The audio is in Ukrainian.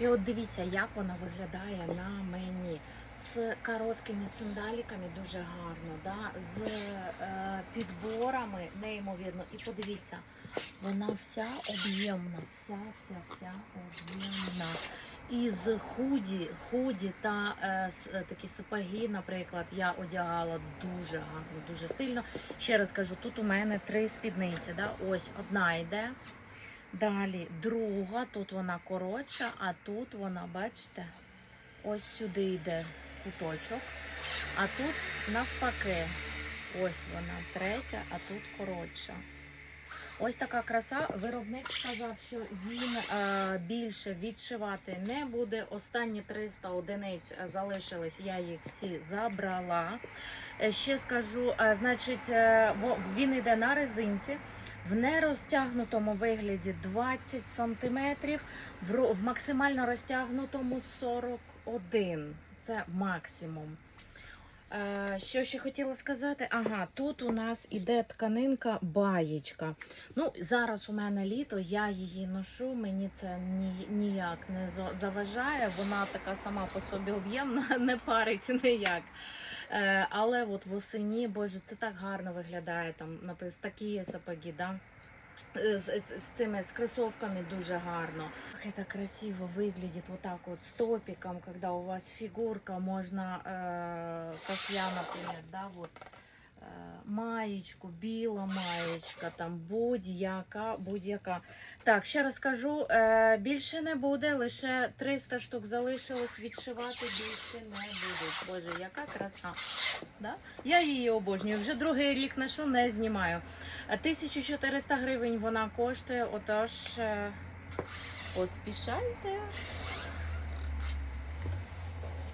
І от дивіться, як вона виглядає на мені. З короткими сандаліками дуже гарно, да? з е, підборами, неймовірно. І подивіться, вона вся об'ємна, вся, вся, вся об'ємна. І з худі, худі та е, е, такі сапоги, наприклад, я одягала дуже гарно, дуже стильно. Ще раз кажу, тут у мене три спідниці. Да? Ось одна йде. Далі друга, тут вона коротша, а тут вона, бачите, ось сюди йде куточок, а тут навпаки. Ось вона третя, а тут коротша. Ось така краса. Виробник сказав, що він е, більше відшивати не буде. Останні 300 одиниць залишились, я їх всі забрала. Е, ще скажу, е, значить, е, він йде на резинці. В нерозтягнутому вигляді 20 см, в, в максимально розтягнутому 41. Це максимум. Що ще хотіла сказати? Ага, тут у нас іде тканинка баєчка. Ну, зараз у мене літо, я її ношу, мені це ні, ніяк не заважає. Вона така сама по собі об'ємна, не парить ніяк. Е, але от восені, боже, це так гарно виглядає. Там написано такі сапоги, да? Е, З, з, з цими з кросовками дуже гарно. Как это красиво выглядит вот так вот с топиком, когда у вас фигурка, можно, э, как я, например, да, вот е, маєчку, біла маєчка, там будь-яка, будь-яка. Так, ще раз кажу, е, більше не буде, лише 300 штук залишилось, відшивати більше не будуть. Боже, яка краса. Да? Я її обожнюю. Вже другий рік ношу, не знімаю. Е, 1400 гривень вона коштує, отож е, поспішайте.